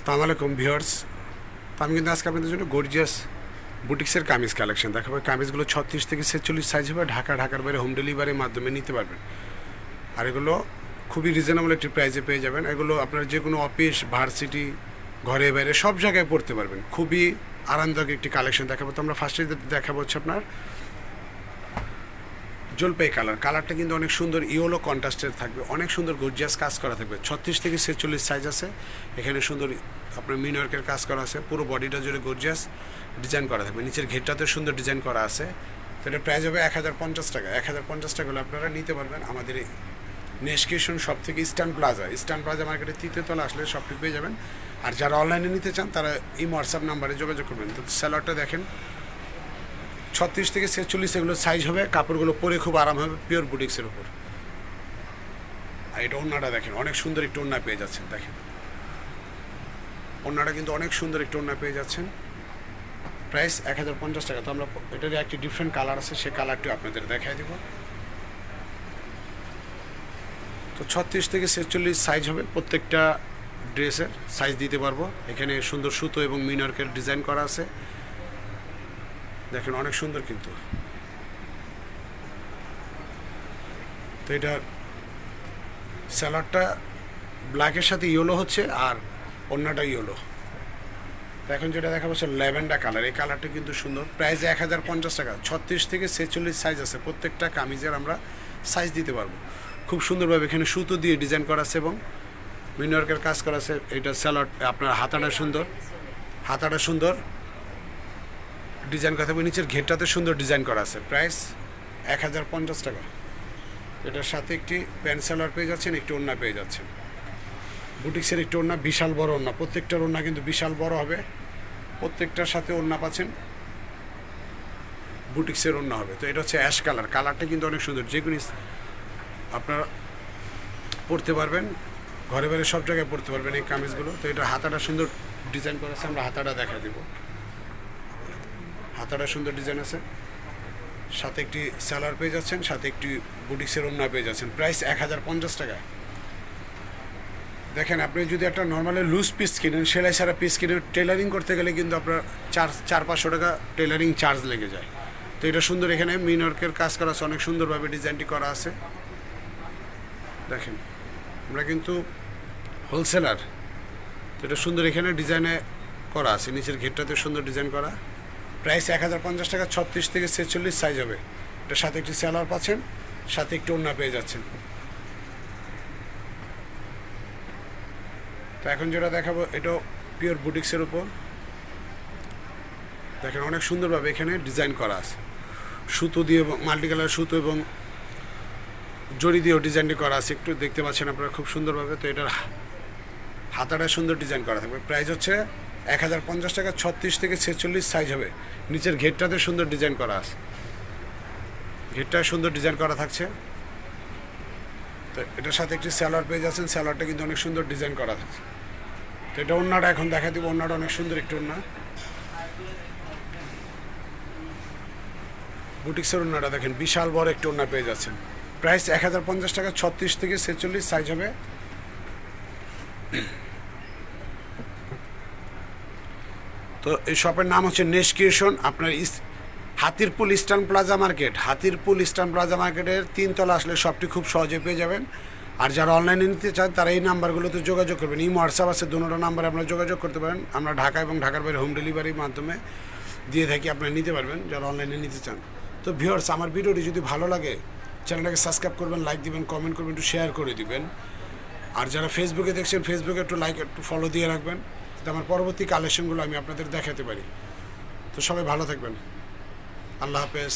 আসসালামু আলাইকুম ভিউয়ার্স। তো আমি কিন্তু আজকে আপনাদের জন্য গর্জিয়াস বুটিক্সের কামিজ কালেকশন দেখাবো। কামিজগুলো ছত্রিশ থেকে ছেচল্লিশ সাইজ হবে। ঢাকা, ঢাকার বাইরে হোম ডেলিভারির মাধ্যমে নিতে পারবেন। আর এগুলো খুবই রিজনেবল একটি প্রাইসে পেয়ে যাবেন। এগুলো আপনার যে কোনো অফিস ভার্সিটি ঘরে বাইরে সব জায়গায় পড়তে পারবেন। খুবই আরামদায়ক একটি কালেকশন দেখাবো। তো আমরা ফার্স্টে দেখাবো হচ্ছে আপনার জলপাই কালার কালারটা কিন্তু অনেক সুন্দর ইয়েলো কন্ট্রাস্টের থাকবে। অনেক সুন্দর গর্জিয়াস কাজ করা থাকবে। ছত্রিশ থেকে ছেচল্লিশ সাইজ আছে। এখানে সুন্দর আপনার মিনওয়ার্কের কাজ করা আছে। পুরো বডিটা জুড়ে গর্জিয়াস ডিজাইন করা থাকবে। নিচের ঘেরটাতে সুন্দর ডিজাইন করা আছে। তো এটা প্রাইস হবে এক হাজার পঞ্চাশ টাকা। এক হাজার পঞ্চাশ টাকা হলে আপনারা নিতে পারবেন। আমাদের এই নেশকেশন সব থেকে ইস্টার্ন প্লাজা। ইস্টার্ন প্লাজা মার্কেটের তৃতীয় তলা আসলে সবটি পেয়ে যাবেন। আর যারা অনলাইনে নিতে চান, তারা এই হোয়াটসঅ্যাপ নাম্বারে যোগাযোগ করবেন। তো স্যালাডটা দেখেন। ছত্রিশ থেকে ছেচল্লিশ এগুলো সাইজ হবে, কাপড়গুলো পরে খুব আরাম হবে পিওর বুটিক্সের উপর। আর এটা ওড়নাটা দেখেন, অনেক সুন্দর একটু ওড়না পেয়ে যাচ্ছেন, দেখেন। ওড়নাটা কিন্তু অনেক সুন্দর একটু ওড়না পেয়ে যাচ্ছেন। প্রাইস এক হাজার পঞ্চাশ টাকা। তো আমরা এটার একটি ডিফারেন্ট কালার আছে, সে কালারটি আপনাদের দেখাই দেব। তো ছত্রিশ থেকে ছেচল্লিশ সাইজ হবে প্রত্যেকটা ড্রেসের সাইজ দিতে পারব। এখানে সুন্দর সুতো এবং মিনার্কের ডিজাইন করা আছে। দেখেন, অনেক সুন্দর কিন্তু। তো এটা স্যালাডটা ব্ল্যাকের সাথে ইয়েলো হচ্ছে আর অন্যটা ইয়েলো এখন যেটা দেখা যাচ্ছে ল্যাভেন্ডার কালার। এই কালারটা কিন্তু সুন্দর। প্রাইস এক হাজার পঞ্চাশ টাকা। ছত্রিশ থেকে ছেচল্লিশ সাইজ আছে। প্রত্যেকটা কামিজের আমরা সাইজ দিতে পারব। খুব সুন্দরভাবে এখানে সুতো দিয়ে ডিজাইন করা আছে এবং মিনওয়ার্কের কাজ করা আছে। এটা স্যালাড আপনার হাতাটা সুন্দর। হাতাটা সুন্দর। ডিজাইন করা থাকবে নিচের ঘেরটাতে সুন্দর ডিজাইন করা আছে। প্রাইস এক হাজার পঞ্চাশ টাকা। এটার সাথে একটি প্যান্ট সালোয়ার পেয়ে যাচ্ছেন, একটি ওড়না পেয়ে যাচ্ছেন। বুটিক্সের একটি ওড়না, বিশাল বড় ওড়না। প্রত্যেকটার ওড়না কিন্তু বিশাল বড় হবে। প্রত্যেকটার সাথে ওড়না পাচ্ছেন। বুটিক্সের ওড়না হবে। তো এটা হচ্ছে অ্যাশ কালার। কালারটা কিন্তু অনেক সুন্দর। যে কোনো আপনারা পরতে পারবেন। ঘরে বাইরে সব জায়গায় পরতে পারবেন এই কামিজগুলো। তো এটা হাতাটা সুন্দর ডিজাইন করা আছে। আমরা হাতাটা দেখা দেবো। হাতাটা সুন্দর ডিজাইন আছে। সাথে একটি স্যালার পেয়ে যাচ্ছেন সাথে একটি বুটিক্সের ওড়না পেয়ে যাচ্ছেন প্রাইস এক হাজার পঞ্চাশ টাকা। দেখেন, আপনি যদি একটা নর্মালি লুজ পিস কিনেন, সেলাই সারা পিস কিনে টেলারিং করতে গেলে কিন্তু আপনার চার চার পাঁচশো টাকা টেলারিং চার্জ লেগে যায়। তো এটা সুন্দর, এখানে মিনওয়ার্কের কাজ করা আছে, অনেক সুন্দরভাবে ডিজাইনটি করা আছে। দেখেন, আমরা কিন্তু হোলসেলার তো এটা সুন্দর, এখানে ডিজাইনে করা আছে, নিচের ঘেরটাতে সুন্দর ডিজাইন করা। প্রাইস এক হাজার পঞ্চাশ টাকা, ছত্রিশ থেকে ছেচল্লিশ সাইজ হবে। এটার সাথে একটি স্যালার পাচ্ছেন, সাথে একটি ওড়না পেয়ে যাচ্ছেন। তো এখন যেটা দেখাবো, এটাও পিওর বুটিক্সের উপর। দেখেন অনেক সুন্দরভাবে এখানে ডিজাইন করা আছে। সুতো দিয়ে এবং মাল্টি কালার সুতো এবং জড়ি দিয়েও ডিজাইনটি করা আছে। একটু দেখতে পাচ্ছেন আপনারা খুব সুন্দরভাবে। তো এটার হাতাটা সুন্দর ডিজাইন করা থাকবে। প্রাইস হচ্ছে এক হাজার পঞ্চাশ টাকা, ছত্রিশ থেকে ছেচল্লিশ সাইজ হবে। নিচের ঘেরটাতে সুন্দর ডিজাইন করা আছে। ঘেরটা সুন্দর ডিজাইন করা থাকছে। তো এটার সাথে একটি স্যালোয়ার পেয়ে যাচ্ছেন স্যালোয়ারটা কিন্তু অনেক সুন্দর ডিজাইন করা থাকছে তো এটা অন্যটা এখন দেখা দিব অন্যটা অনেক সুন্দর একটু অন্য বুটিক্সের অন্যটা দেখেন, বিশাল বড় একটু অন্য পেয়ে যাচ্ছেন প্রাইস এক হাজার পঞ্চাশ টাকা, ছত্রিশ থেকে ছেচল্লিশ সাইজ হবে। তো এই শপের নাম হচ্ছে নেশ ক্রিয়েশন আপনার Hatirpool eastern plaza market. Hatirpool eastern plaza মার্কেটের তিনতলা আসলে শপটি খুব সহজে পেয়ে যাবেন। আর যারা অনলাইনে নিতে চান, তারা এই নাম্বারগুলোতে যোগাযোগ করবেন। এই হোয়াটসঅ্যাপ আছে, দুটো নাম্বারে আপনারা যোগাযোগ করতে পারেন। আমরা ঢাকা এবং ঢাকার বাইরে হোম ডেলিভারির মাধ্যমে দিয়ে থাকি, আপনারা নিতে পারবেন যারা অনলাইনে নিতে চান। তো ভিউয়ার্স আমার ভিডিওটি যদি ভালো লাগে চ্যানেলটাকে সাবস্ক্রাইব করবেন লাইক দিবেন কমেন্ট করবেন, একটু শেয়ার করে দিবেন। আর যারা ফেসবুকে দেখছেন ফেসবুকে একটু লাইক একটু ফলো দিয়ে রাখবেন। আমার পরবর্তী কালেকশনগুলো আমি আপনাদের দেখাতে পারি। তো সবাই ভালো থাকবেন। আল্লাহ হাফেজ।